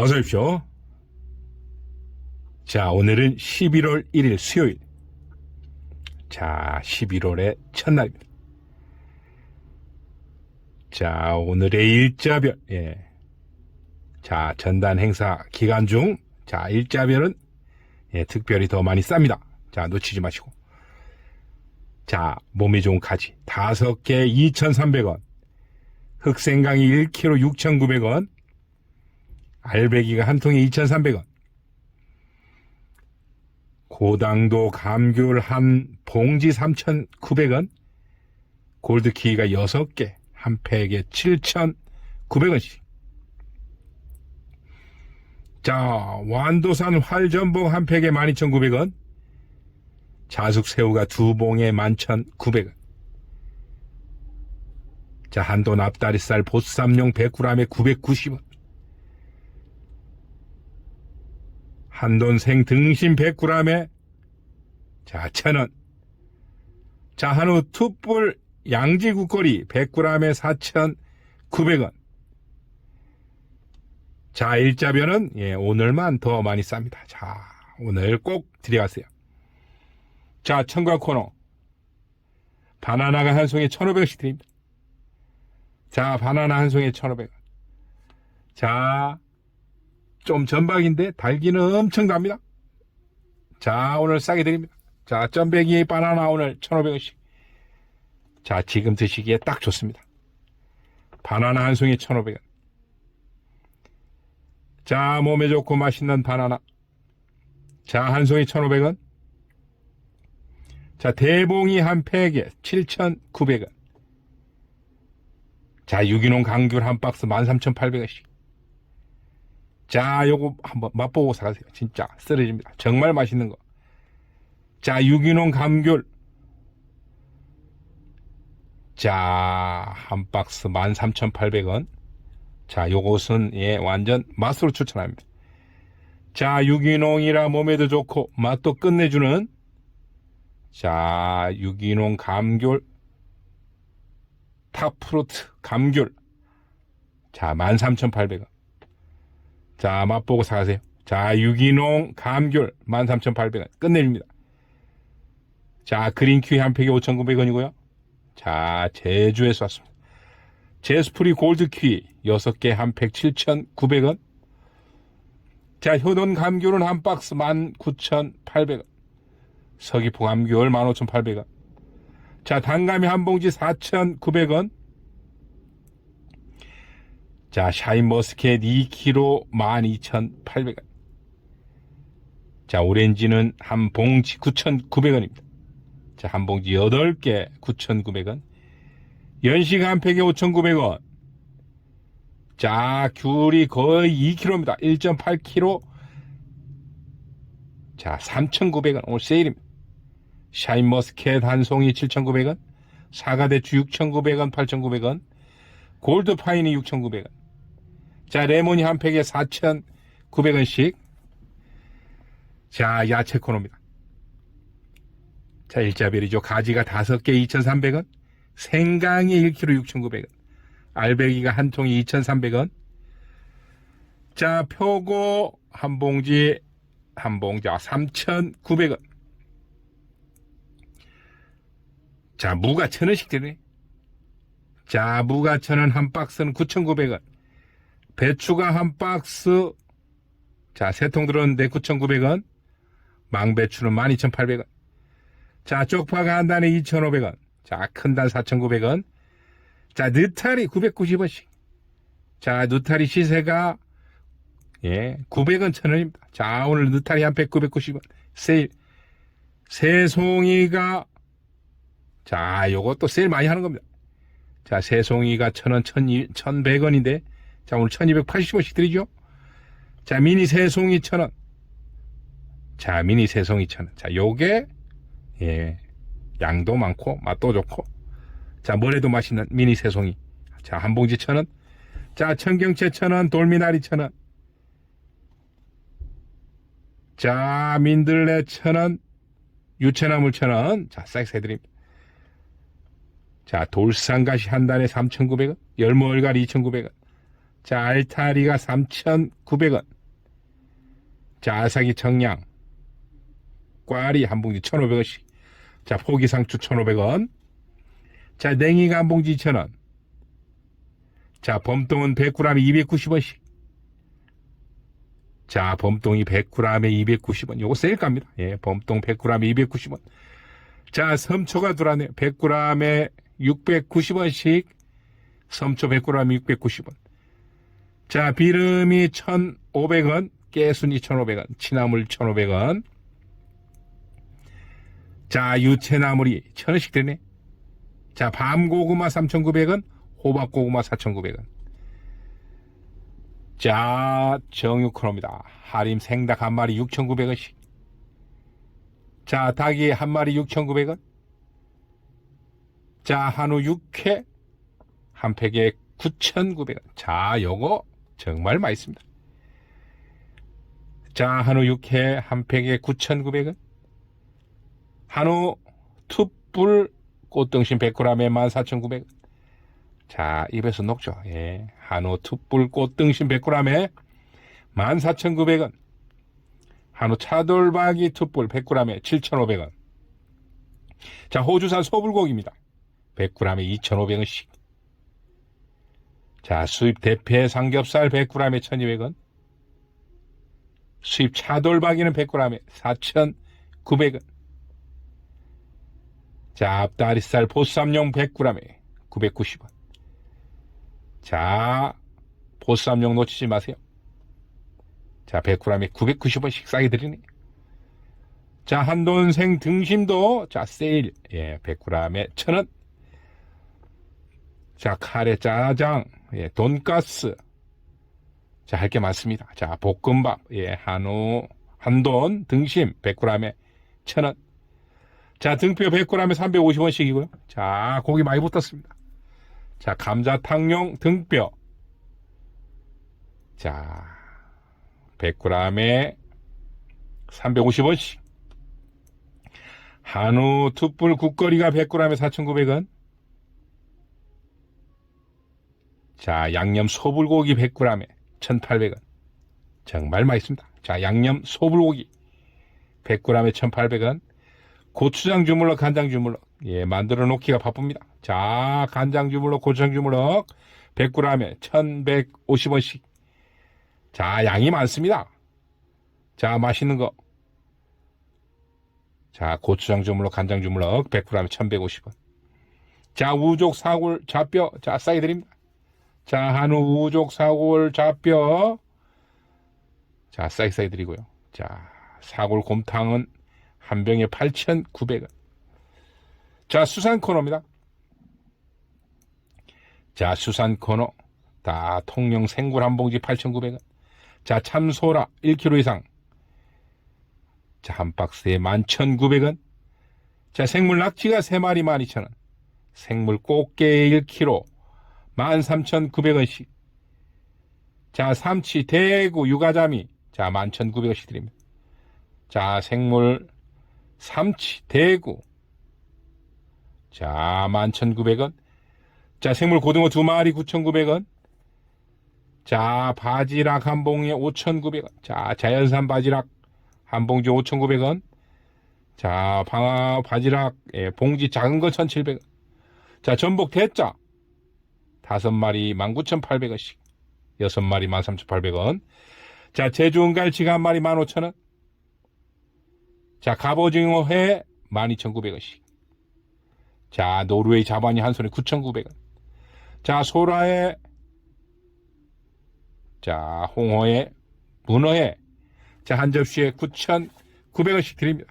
어서 오십시오. 자, 오늘은 11월 1일 수요일. 자, 11월의 첫날입니다. 자, 오늘의 일자별, 예. 자, 전단 행사 기간 중, 자, 일자별은, 예, 특별히 더 많이 쌉니다. 자, 놓치지 마시고. 자, 몸에 좋은 가지. 다섯 개 2,300원. 흑생강이 1kg 6,900원. 알배기가 한 통에 2,300원. 고당도 감귤 한 봉지 3,900원. 골드키가 6개, 한 팩에 7,900원씩. 자, 완도산 활전봉 한 팩에 12,900원. 자숙새우가 두 봉에 11,900원. 자, 한돈 앞다리살 보쌈용 100g에 990원. 한돈생 등심 100g에 자, 1000원. 자, 한우 투뿔 양지 국거리 100g에 4,900원. 자, 일자변은 예, 오늘만 더 많이 쌉니다. 자, 오늘 꼭 들여가세요. 자, 청과 코너. 바나나가 한 송이 1,500원씩 드립니다. 자, 바나나 한 송이 1,500원. 자, 좀 전박인데 달기는 엄청 납니다. 자, 오늘 싸게 드립니다. 자, 점배기 바나나 오늘 1,500원씩. 자, 지금 드시기에 딱 좋습니다. 바나나 한 송이 1,500원. 자, 몸에 좋고 맛있는 바나나. 자, 한 송이 1,500원. 자, 대봉이 한 팩에 7,900원. 자, 유기농 강귤 한 박스 13,800원씩. 자, 요거 한번 맛보고 사가세요. 진짜 쓰러집니다. 정말 맛있는 거. 자, 유기농 감귤. 자, 한 박스 13,800원. 자, 요것은 예, 완전 맛으로 추천합니다. 자, 유기농이라 몸에도 좋고 맛도 끝내주는 자, 유기농 감귤 탑프루트 감귤. 자, 13,800원. 자, 맛보고 사가세요. 자, 유기농 감귤 13,800원. 끝내줍니다. 자, 그린큐 한 팩에 5,900원이고요. 자, 제주에서 왔습니다. 제스프리 골드큐 6개 한 팩 7,900원. 자, 효돈 감귤은 한 박스 19,800원. 서귀포 감귤 15,800원. 자, 단감이 한 봉지 4,900원. 자, 샤인머스켓 2kg 12,800원. 자, 오렌지는 한 봉지 9,900원입니다. 자, 한 봉지 8개 9,900원. 연식 한 팩에 5,900원. 자, 귤이 거의 2kg입니다. 1.8kg. 자, 3,900원. 오늘 세일입니다. 샤인머스켓 한 송이 7,900원. 사과대추 6,900원, 8,900원. 골드파인이 6,900원. 자, 레몬이 한 팩에 4,900원씩. 자, 야채 코너입니다. 자, 일자별이죠. 가지가 5개 2,300원. 생강이 1kg 6,900원. 알배기가 한 통이 2,300원. 자, 표고 한 봉지, 한 봉지, 아, 3,900원. 자, 무가 천 원씩 되네. 자, 무가 천원 한 박스는 9,900원. 배추가 한 박스, 자, 세 통 들었는데 9,900원. 망배추는 12,800원. 자, 쪽파가 한 단에 2,500원. 자, 큰 단 4,900원. 자, 느타리 990원씩. 자, 느타리 시세가, 예, 900원 천원입니다. 자, 오늘 느타리 한 팩 990원. 세일. 새송이가, 자, 요것도 세일 많이 하는 겁니다. 자, 새송이가 천원, 천백 원인데, 자, 오늘 1280원씩 드리죠? 자, 미니 새송이 천원. 자, 미니 새송이 천원. 자, 요게, 예, 양도 많고, 맛도 좋고, 자, 뭐래도 맛있는 미니 새송이. 자, 한 봉지 천 원. 자, 청경채 천 원, 돌미나리 천 원. 자, 민들레 천 원, 유채나물 천 원. 자, 싹 해드립니다. 자, 돌산가시 한 단에 3,900원, 열무얼갈 2,900원. 자, 알타리가 3,900원. 자, 아사기 청양. 꽈리 한 봉지 1,500원씩. 자, 포기 상추 1,500원. 자, 냉이가 한 봉지 2,000원. 자, 범똥은 100g에 290원씩. 자, 범똥이 100g에 290원. 요거 세일값입니다. 예, 범똥 100g에 290원. 자, 섬초가 들어왔네요. 100g에 690원씩. 섬초 100g에 690원. 자, 비름이 1,500원. 깨순이 1,500원. 치나물 1,500원. 자, 유채나물이 1,000원씩 되네. 자, 밤고구마 3,900원. 호박고구마 4,900원. 자, 정육크로입니다. 하림 생닭 한 마리 6,900원씩. 자, 닭이 한 마리 6,900원. 자, 한우 육회 한 팩에 9,900원. 자, 요거 정말 맛있습니다. 자, 한우 육회 한 팩에 9,900원. 한우 툭불 꽃등심 100g에 14,900원. 자, 입에서 녹죠. 예. 한우 툭불 꽃등심 100g에 14,900원. 한우 차돌박이 툭불 100g에 7,500원. 자, 호주산 소불고기입니다. 100g에 2,500원씩. 자, 수입 대패 삼겹살 100g에 1,200원. 수입 차돌박이는 100g에 4,900원. 자, 앞다리살 보쌈용 100g에 990원. 자, 보쌈용 놓치지 마세요. 자, 100g에 990원씩 싸게 드리네. 자, 한돈생 등심도, 자, 세일. 예, 100g에 1000원. 자, 카레 짜장, 예, 돈가스. 자, 할 게 많습니다. 자, 볶음밥, 예, 한우, 한돈, 등심, 100g에 1000원. 자, 등뼈 100g에 350원씩이고요. 자, 고기 많이 붙었습니다. 자, 감자탕용 등뼈. 자, 100g에 350원씩. 한우 툭불 국거리가 100g에 4,900원. 자, 양념 소불고기 100g에 1,800원. 정말 맛있습니다. 자, 양념 소불고기 100g에 1,800원. 고추장 주물럭, 간장 주물럭. 예, 만들어 놓기가 바쁩니다. 자, 간장 주물럭, 고추장 주물럭 100g에 1,150원씩. 자, 양이 많습니다. 자, 맛있는 거. 자, 고추장 주물럭, 간장 주물럭 100g에 1,150원. 자, 우족 사골 좌뼈. 자, 싸게 드립니다. 자, 한우 우족 사골 좌뼈. 자, 싸게 드리고요. 자, 사골 곰탕은 한 병에 8,900원. 자, 수산 코너입니다. 자, 수산 코너. 다 통영 생굴 한 봉지 8,900원. 자, 참소라 1kg 이상. 자, 한 박스에 11,900원. 자, 생물 낙지가 3마리 12,000원. 생물 꽃게 1kg 13,900원씩. 자, 삼치, 대구, 육아자미. 자, 11,900원씩 드립니다. 자, 생물 삼치, 대구. 자, 11,900원. 자, 생물 고등어 두 마리 9,900원. 자, 바지락 한 봉에 5,900원. 자, 자연산 바지락 한 봉지 5,900원. 자, 방아 바지락 예, 봉지 작은 거 1,700원. 자, 전복 대짜 다섯 마리 19,800원씩. 여섯 마리 13,800원. 자, 제주 은 갈치가 한 마리 15,000원. 자, 갑오징어 회 12,900원씩. 자, 노르웨이 자반이 한 손에 9,900원. 자, 소라에 자, 홍어에 문어에 자, 한 접시에 9,900원씩 드립니다.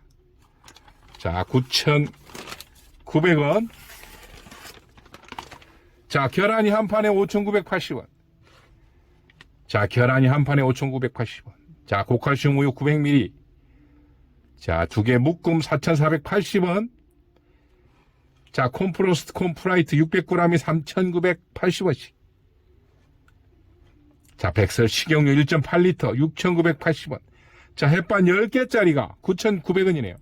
자, 9,900원. 자, 계란이 한 판에 5,980원. 자, 계란이 한 판에 5,980원. 자, 고칼슘 우유 900ml. 자, 두 개 묶음 4,480원. 자, 콤프로스트 콤프라이트 600g이 3,980원씩. 자, 백설 식용유 1.8리터 6,980원. 자, 햇반 10개짜리가 9,900원이네요.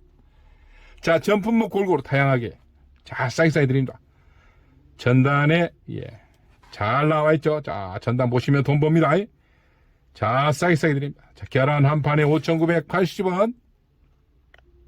자, 전품목 골고루 다양하게. 자, 싸게 싸게 드립니다. 전단에, 예. 잘 나와 있죠. 자, 전단 보시면 돈 법니다. 자, 싸게 싸게 드립니다. 자, 계란 한 판에 5,980원.